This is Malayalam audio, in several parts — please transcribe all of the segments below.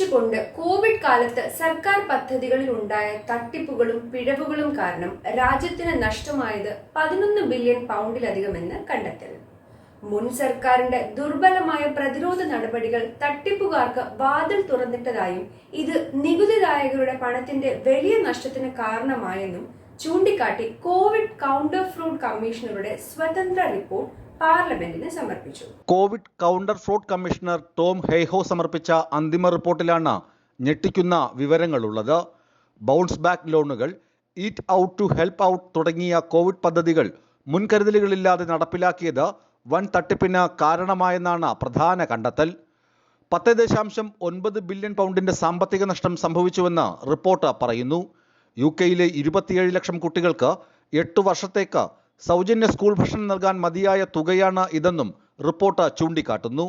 ഞെട്ടിച്ചുകൊണ്ട് കോവിഡ് കാലത്ത് സർക്കാർ പദ്ധതികളിൽ ഉണ്ടായ തട്ടിപ്പുകളും പിഴവുകളും കാരണം രാജ്യത്തിന് നഷ്ടമായത് പതിനൊന്ന് ബില്യൺ പൗണ്ടിലധികമെന്ന് കണ്ടെത്തൽ. മുൻ സർക്കാരിന്റെ ദുർബലമായ പ്രതിരോധ നടപടികൾ തട്ടിപ്പുകാർക്ക് വാതിൽ തുറന്നിട്ടതായും ഇത് നികുതിദായകരുടെ പണത്തിന്റെ വലിയ നഷ്ടത്തിന് കാരണമായെന്നും ചൂണ്ടിക്കാട്ടി കോവിഡ് കൗണ്ടർ ഫ്രോഡ് കമ്മീഷണറുടെ സ്വതന്ത്ര റിപ്പോർട്ട് പാർലമെന്റിന് സമർപ്പിച്ചു. Covid counter fraud commissioner Tom Hayhoe സമർപ്പിച്ച അന്തിമ റിപ്പോർട്ടിലാണ് ഞെട്ടിക്കുന്ന വിവരങ്ങളുള്ളത്. ബൗൺസ് ബാക്ക് ലോണുകൾ eat out to help out തുടങ്ങിയ കോവിഡ് പദ്ധതികൾ മുൻകരുതലുകളില്ലാതെ നടപ്പിലാക്കിയത് വൻ തട്ടിപ്പിന് കാരണമായെന്നാണ് പ്രധാന കണ്ടെത്തൽ. പത്ത് ദശാംശം ഒൻപത് ബില്യൺ പൗണ്ടിന്റെ സാമ്പത്തിക നഷ്ടം സംഭവിച്ചുവെന്ന് റിപ്പോർട്ട് പറയുന്നു. യു കെയിലെ ഇരുപത്തിയേഴ് ലക്ഷം കുട്ടികൾക്ക് എട്ട് വർഷത്തേക്ക് സൗജന്യ സ്കൂൾ ഭക്ഷണം നൽകാൻ മതിയായ തുകയാണ് ഇതെന്നും റിപ്പോർട്ട് ചൂണ്ടിക്കാട്ടുന്നു.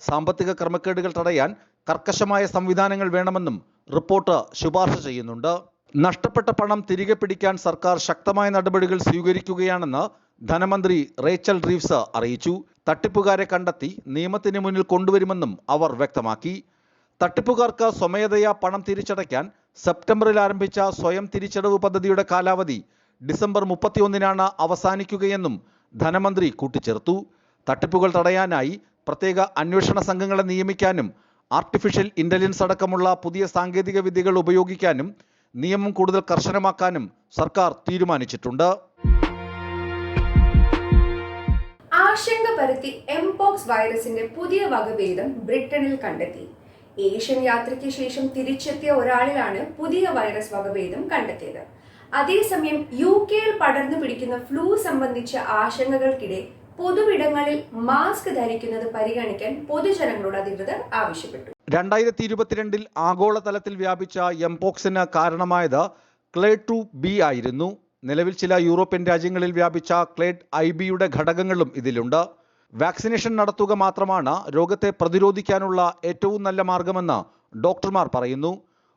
സാമ്പത്തിക ക്രമക്കേടുകൾ തടയാൻ കർക്കശമായ സംവിധാനങ്ങൾ വേണമെന്നും റിപ്പോർട്ട് ശുപാർശ ചെയ്യുന്നുണ്ട്. നഷ്ടപ്പെട്ട പണം തിരികെ പിടിക്കാൻ സർക്കാർ ശക്തമായ നടപടികൾ സ്വീകരിക്കുകയാണെന്ന് ധനമന്ത്രി റേച്ചൽ റീവ്സ് അറിയിച്ചു. തട്ടിപ്പുകാരെ കണ്ടെത്തി നിയമത്തിന് മുന്നിൽ കൊണ്ടുവരുമെന്നും അവർ വ്യക്തമാക്കി. തട്ടിപ്പുകാർക്ക് സ്വമേധയാ പണം തിരിച്ചടയ്ക്കാൻ സെപ്റ്റംബറിൽ ആരംഭിച്ച സ്വയം തിരിച്ചടവ് പദ്ധതിയുടെ കാലാവധി ഡിസംബർ മുപ്പത്തിയൊന്നിനാണ് അവസാനിക്കുകയെന്നും ധനമന്ത്രി കൂട്ടിച്ചേർത്തു. തട്ടിപ്പുകൾ തടയാനായി പ്രത്യേക അന്വേഷണ സംഘങ്ങളെ നിയമിക്കാനും ആർട്ടിഫിഷ്യൽ ഇന്റലിജൻസ് അടക്കമുള്ള പുതിയ സാങ്കേതിക വിദ്യകൾ ഉപയോഗിക്കാനും നിയമം കൂടുതൽ കർശനമാക്കാനും സർക്കാർ തീരുമാനിച്ചിട്ടുണ്ട്. ആശങ്ക പരത്തി എംപോക്സ് വൈറസിന്റെ പുതിയ വകഭേദം ബ്രിട്ടനിൽ കണ്ടെത്തി. ഏഷ്യൻ യാത്രയ്ക്ക് ശേഷം തിരിച്ചെത്തിയ ഒരാളിലാണ് പുതിയ വൈറസ് വകഭേദം കണ്ടെത്തിയത്. അതേസമയം യു കെയിൽ പടർന്നു പിടിക്കുന്ന ഫ്ലൂ സംബന്ധിച്ച ആശങ്കകൾക്കിടെ പൊതുവിടങ്ങളിൽ മാസ്ക് ധരിക്കുന്നത് പരിഗണിക്കാൻ പൊതുജനങ്ങളോട് അധികൃതർ ആവശ്യപ്പെട്ടു. രണ്ടായിരത്തി ഇരുപത്തിരണ്ടിൽ ആഗോളതലത്തിൽ വ്യാപിച്ച എംപോക്സിന് കാരണമായത് ക്ലേഡ് ടു ബി ആയിരുന്നു. നിലവിൽ ചില യൂറോപ്യൻ രാജ്യങ്ങളിൽ വ്യാപിച്ച ക്ലേഡ് ഐ ബിയുടെ ഘടകങ്ങളും ഇതിലുണ്ട്. വാക്സിനേഷൻ നടത്തുക മാത്രമാണ് രോഗത്തെ പ്രതിരോധിക്കാനുള്ള ഏറ്റവും നല്ല മാർഗമെന്ന് ഡോക്ടർമാർ പറയുന്നു.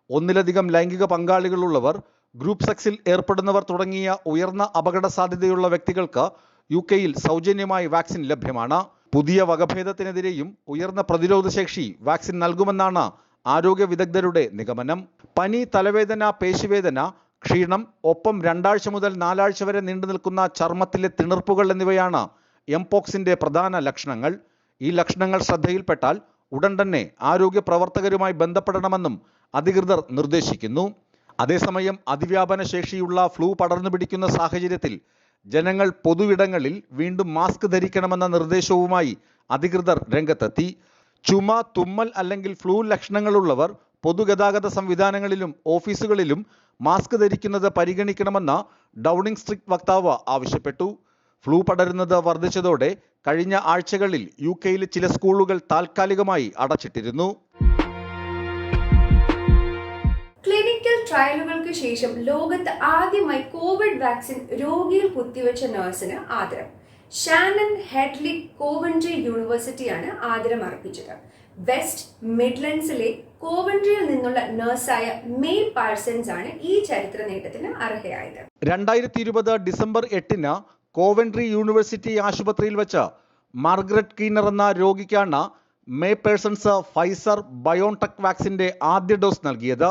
ഒന്നിലധികം ലൈംഗിക പങ്കാളികളുള്ളവർ ഗ്രൂപ്പ് സെക്സിൽ ഏർപ്പെടുന്നവർ തുടങ്ങിയ ഉയർന്ന അപകട സാധ്യതയുള്ള വ്യക്തികൾക്ക് യു കെയിൽ സൗജന്യമായി വാക്സിൻ ലഭ്യമാണ്. പുതിയ വകഭേദത്തിനെതിരെയും ഉയർന്ന പ്രതിരോധശേഷി വാക്സിൻ നൽകുമെന്നാണ് ആരോഗ്യ വിദഗ്ധരുടെ നിഗമനം. പനി തലവേദന പേശിവേദന ക്ഷീണം ഒപ്പം രണ്ടാഴ്ച മുതൽ നാലാഴ്ച വരെ നീണ്ടു നിൽക്കുന്ന ചർമ്മത്തിലെ തിണർപ്പുകൾ എന്നിവയാണ് എംപോക്സിന്റെ പ്രധാന ലക്ഷണങ്ങൾ. ഈ ലക്ഷണങ്ങൾ ശ്രദ്ധയിൽപ്പെട്ടാൽ ഉടൻ തന്നെ ആരോഗ്യ പ്രവർത്തകരുമായി ബന്ധപ്പെടണമെന്നും അധികൃതർ നിർദ്ദേശിക്കുന്നു. അതേസമയം അതിവ്യാപന ശേഷിയുള്ള ഫ്ലൂ പടർന്നു പിടിക്കുന്ന സാഹചര്യത്തിൽ ജനങ്ങൾ പൊതുവിടങ്ങളിൽ വീണ്ടും മാസ്ക് ധരിക്കണമെന്ന നിർദ്ദേശവുമായി അധികൃതർ രംഗത്തെത്തി. ചുമ തുമ്മൽ അല്ലെങ്കിൽ ഫ്ലൂ ലക്ഷണങ്ങളുള്ളവർ പൊതുഗതാഗത സംവിധാനങ്ങളിലും ഓഫീസുകളിലും മാസ്ക് ധരിക്കുന്നത് പരിഗണിക്കണമെന്ന ഡൗണിംഗ് സ്ട്രിക്ട് വക്താവ് ആവശ്യപ്പെട്ടു. ഫ്ലൂ പടരുന്നത് വർദ്ധിച്ചതോടെ കഴിഞ്ഞ ആഴ്ചകളിൽ യു കെയിലെ ചില സ്കൂളുകൾ താൽക്കാലികമായി അടച്ചിട്ടിരുന്നു. ട്രയലുകൾക്ക് ശേഷം ലോകത്ത് ആദ്യമായി കോവിഡ് വാക്സിൻ രോഗിയിൽ കുത്തിവെച്ച നഴ്സിന് ആദരം. ഷാനൻ ഹെഡ്ലി കോവൻട്രി യൂണിവേഴ്സിറ്റിയാണ് ആദരം അർപ്പിച്ചത്. വെസ്റ്റ് മിഡ്ലൻഡ്സിലെ കോവൻട്രിയിൽ നിന്നുള്ള നഴ്സായ മേ പാഴ്സൺസ് ആണ് ഈ ചരിത്ര നേട്ടത്തിന് അർഹയായത്. രണ്ടായിരത്തി ഇരുപത് ഡിസംബർ എട്ടിന് കോവൻട്രി യൂണിവേഴ്സിറ്റി ആശുപത്രിയിൽ വെച്ച് മാർഗ്രറ്റ് കീനർ എന്ന രോഗിക്കാണ് മേ പേഴ്സൺസ് ഫൈസർ ബയോൺടെക് വാക്സിന്റെ ആദ്യ ഡോസ് നൽകിയത്.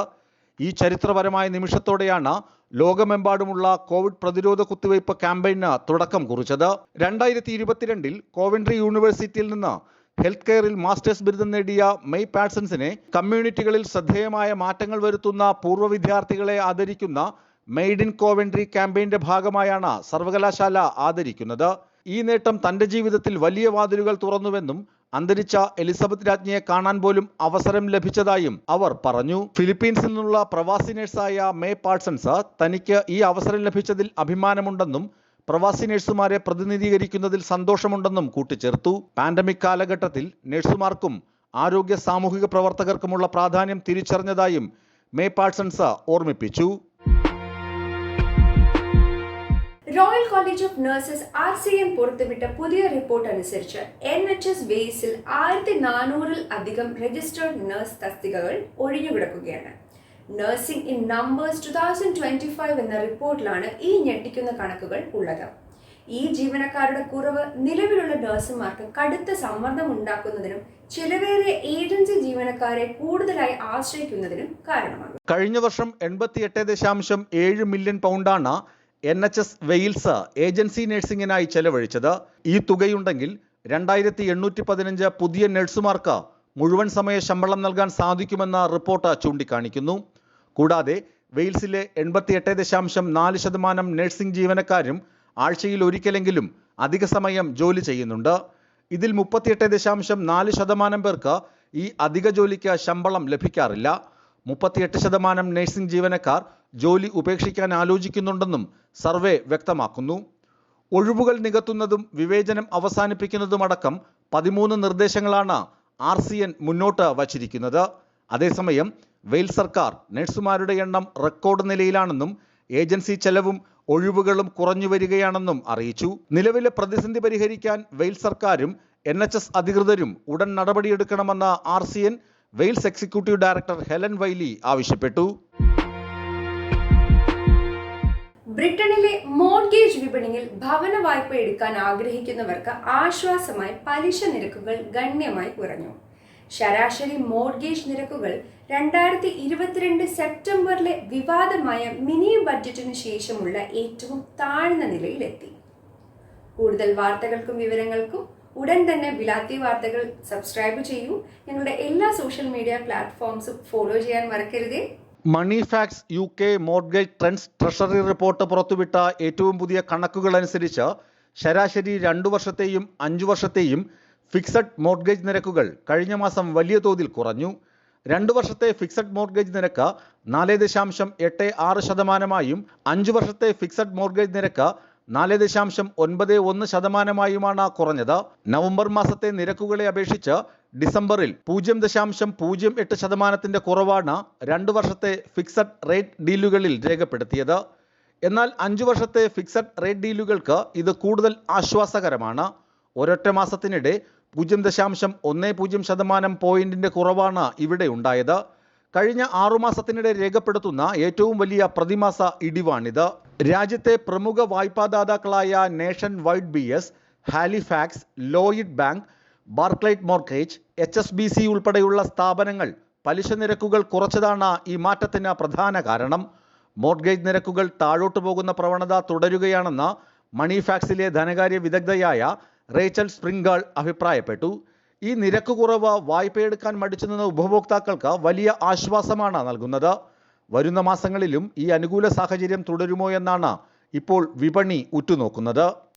ഈ ചരിത്രപരമായ നിമിഷത്തോടെയാണ് ലോകമെമ്പാടുമുള്ള കോവിഡ് പ്രതിരോധ കുത്തിവയ്പ് ക്യാമ്പയിന് തുടക്കം കുറിച്ചത്. രണ്ടായിരത്തി ഇരുപത്തിരണ്ടിൽ കോവൻട്രി യൂണിവേഴ്സിറ്റിയിൽ നിന്ന് ഹെൽത്ത് കെയറിൽ മാസ്റ്റേഴ്സ് ബിരുദം നേടിയ മെയ് പാറ്റ്സൺസിനെ കമ്മ്യൂണിറ്റികളിൽ ശ്രദ്ധേയമായ മാറ്റങ്ങൾ വരുത്തുന്ന പൂർവ വിദ്യാർത്ഥികളെ ആദരിക്കുന്ന മെയ്ഡ് ഇൻ കോവൻട്രി ക്യാമ്പയിന്റെ ഭാഗമായാണ് സർവകലാശാല ആദരിക്കുന്നത്. ഈ നേട്ടം തന്റെ ജീവിതത്തിൽ വലിയ വാതിലുകൾ തുറന്നുവെന്നും അന്തരിച്ച എലിസബത്ത് രാജ്ഞിയെ കാണാൻ പോലും അവസരം ലഭിച്ചതായും അവർ പറഞ്ഞു. ഫിലിപ്പീൻസിൽ നിന്നുള്ള പ്രവാസി നഴ്സായ മേ പാഴ്സൺസ് തനിക്ക് ഈ അവസരം ലഭിച്ചതിൽ അഭിമാനമുണ്ടെന്നും പ്രവാസി നഴ്സുമാരെ പ്രതിനിധീകരിക്കുന്നതിൽ സന്തോഷമുണ്ടെന്നും കൂട്ടിച്ചേർത്തു. പാൻഡമിക് കാലഘട്ടത്തിൽ നഴ്സുമാർക്കും ആരോഗ്യ സാമൂഹിക പ്രവർത്തകർക്കുമുള്ള പ്രാധാന്യം തിരിച്ചറിഞ്ഞതായും മേ പാഴ്സൺസ് ഓർമ്മിപ്പിച്ചു. Royal College of Nurses R C M പുറത്തുവിട്ട പുതിയ റിപ്പോർട്ട് അനുസരിച്ച് എൻ എച്ച് എസ് ബേസിൽ ആയിരത്തി നാനൂറിൽ അധികം രജിസ്റ്റേർഡ് നഴ്സ് തസ്തികകൾ ഒഴിഞ്ഞുകിടക്കുകയാണ് nursing in numbers two thousand twenty five എന്ന റിപ്പോർട്ടിലാണ് ഈ ഞെട്ടിക്കുന്ന കണക്കുകൾ ഉള്ളത്. ഈ ജീവനക്കാരുടെ കുറവ് നിലവിലുള്ള നഴ്സുമാർക്ക് കടുത്ത സമ്മർദ്ദം ഉണ്ടാക്കുന്നതിനും ചിലവേറിയ ഏജൻസി ജീവനക്കാരെ കൂടുതലായി ആശ്രയിക്കുന്നതിനും കാരണമാകും. കഴിഞ്ഞ വർഷം എൺപത്തിയെട്ട് ദശാംശം ഏഴ് million പൗണ്ടാണ് N H S Wales agency നഴ്സിംഗിനായി ചെലവഴിച്ചത്. ഈ തുകയുണ്ടെങ്കിൽ രണ്ടായിരത്തി എണ്ണൂറ്റി പതിനഞ്ച് പുതിയ നഴ്സുമാർക്ക് മുഴുവൻ സമയ ശമ്പളം നൽകാൻ സാധിക്കുമെന്ന റിപ്പോർട്ട് ചൂണ്ടിക്കാണിക്കുന്നു. കൂടാതെ വെയിൽസിലെ എൺപത്തിയെട്ട് ദശാംശം നാല് ശതമാനം നഴ്സിംഗ് ജീവനക്കാരും ആഴ്ചയിൽ ഒരിക്കലെങ്കിലും അധിക സമയം ജോലി ചെയ്യുന്നുണ്ട്. ഇതിൽ മുപ്പത്തിയെട്ട് ദശാംശം നാല് ശതമാനം പേർക്ക് ഈ അധിക ജോലിക്ക് ശമ്പളം ലഭിക്കാറില്ല. മുപ്പത്തിയെട്ട് ശതമാനം നഴ്സിംഗ് ജീവനക്കാർ ജോലി ഉപേക്ഷിക്കാൻ ആലോചിക്കുന്നുണ്ടെന്നും സർവേ വ്യക്തമാക്കുന്നു. ഒഴിവുകൾ നികത്തുന്നതും വിവേചനം അവസാനിപ്പിക്കുന്നതുമടക്കം പതിമൂന്ന് നിർദ്ദേശങ്ങളാണ് ആർ സി എൻ മുന്നോട്ട് വച്ചിരിക്കുന്നത്. അതേസമയം വെയിൽ സർക്കാർ നഴ്സുമാരുടെ എണ്ണം റെക്കോർഡ് നിലയിലാണെന്നും ഏജൻസി ചെലവും ഒഴിവുകളും കുറഞ്ഞു വരികയാണെന്നും അറിയിച്ചു. നിലവിലെ പ്രതിസന്ധി പരിഹരിക്കാൻ വെയിൽ സർക്കാരും എൻ എച്ച് എസ് അധികൃതരും ഉടൻ നടപടിയെടുക്കണമെന്ന് R C N Wales executive director Helen Whyley ആവശ്യപ്പെട്ടു. ബ്രിട്ടനിലെ മോർഗേജ് വിപണിയിൽ ഭവന വായ്പ എടുക്കാൻ ആഗ്രഹിക്കുന്നവർക്ക് ആശ്വാസമായി പലിശ നിരക്കുകൾ ഗണ്യമായി കുറഞ്ഞു. ശരാശരി മോർഗേജ് നിരക്കുകൾ രണ്ടായിരത്തി ഇരുപത്തിരണ്ട് സെപ്റ്റംബറിലെ വിവാദമായ മിനി ബഡ്ജറ്റിന് ശേഷമുള്ള ഏറ്റവും താഴ്ന്ന നിലയിലെത്തി. കൂടുതൽ വാർത്തകൾക്കും വിവരങ്ങൾക്കും ഉടൻ തന്നെ ബിലാത്തി വാർത്തകൾ സബ്സ്ക്രൈബ് ചെയ്യൂ. ഞങ്ങളുടെ എല്ലാ സോഷ്യൽ മീഡിയ പ്ലാറ്റ്ഫോംസും ഫോളോ ചെയ്യാൻ മറക്കരുതേ. Moneyfacts U K mortgage trends treasury report പുറത്തുവിട്ട ഏറ്റവും പുതിയ കണക്കുകൾ അനുസരിച്ച് ശരാശരി രണ്ടു വർഷത്തെയും അഞ്ചു വർഷത്തെയും ഫിക്സഡ് മോർഗേജ് നിരക്കുകൾ കഴിഞ്ഞ മാസം വലിയ തോതിൽ കുറഞ്ഞു. രണ്ടു വർഷത്തെ ഫിക്സഡ് മോർഗേജ് നിരക്ക് നാല് ദശാംശം എട്ട് ആറ് ശതമാനമായും അഞ്ചു വർഷത്തെ ഫിക്സഡ് മോർഗേജ് നിരക്ക് നാല് ദശാംശം ഒൻപത് ഒന്ന് ശതമാനമായുമാണ് കുറഞ്ഞത്. നവംബർ മാസത്തെ നിരക്കുകളെ അപേക്ഷിച്ച് ഡിസംബറിൽ പൂജ്യം ദശാംശം പൂജ്യം എട്ട് ശതമാനത്തിന്റെ കുറവാണ് രണ്ടു വർഷത്തെ ഫിക്സഡ് റേറ്റ് ഡീലുകളിൽ രേഖപ്പെടുത്തിയത്. എന്നാൽ അഞ്ചു വർഷത്തെ ഫിക്സഡ് റേറ്റ് ഡീലുകൾക്ക് ഇത് കൂടുതൽ ആശ്വാസകരമാണ്. ഒരൊറ്റ മാസത്തിനിടെ പൂജ്യം ദശാംശം ഒന്ന് പൂജ്യം ശതമാനം പോയിന്റിന്റെ കുറവാണ് ഇവിടെ ഉണ്ടായത്. കഴിഞ്ഞ ആറുമാസത്തിനിടെ രേഖപ്പെടുത്തുന്ന ഏറ്റവും വലിയ പ്രതിമാസ ഇടിവാണിത്. രാജ്യത്തെ പ്രമുഖ വായ്പാദാതാക്കളായ Nationwide B S Halifax Lloyd bank Barclays mortgage H S B C ഉൾപ്പെടെയുള്ള സ്ഥാപനങ്ങൾ പലിശ നിരക്കുകൾ കുറച്ചതാണ് ഈ മാറ്റത്തിന് പ്രധാന കാരണം. മോർഗേജ് നിരക്കുകൾ താഴോട്ട് പോകുന്ന പ്രവണത തുടരുകയാണെന്ന് മണിഫാക്സിലെ ധനകാര്യ വിദഗ്ധയായ റേച്ചൽ സ്പ്രിംഗാൾ അഭിപ്രായപ്പെട്ടു. ഈ നിരക്ക് കുറവ് വായ്പയെടുക്കാൻ മടിച്ചു നിന്ന ഉപഭോക്താക്കൾക്ക് വലിയ ആശ്വാസമാണ് നൽകുന്നത്. വരുന്ന മാസങ്ങളിലും ഈ അനുകൂല സാഹചര്യം തുടരുമോ എന്നാണ് ഇപ്പോൾ വിപണി ഉറ്റുനോക്കുന്നത്.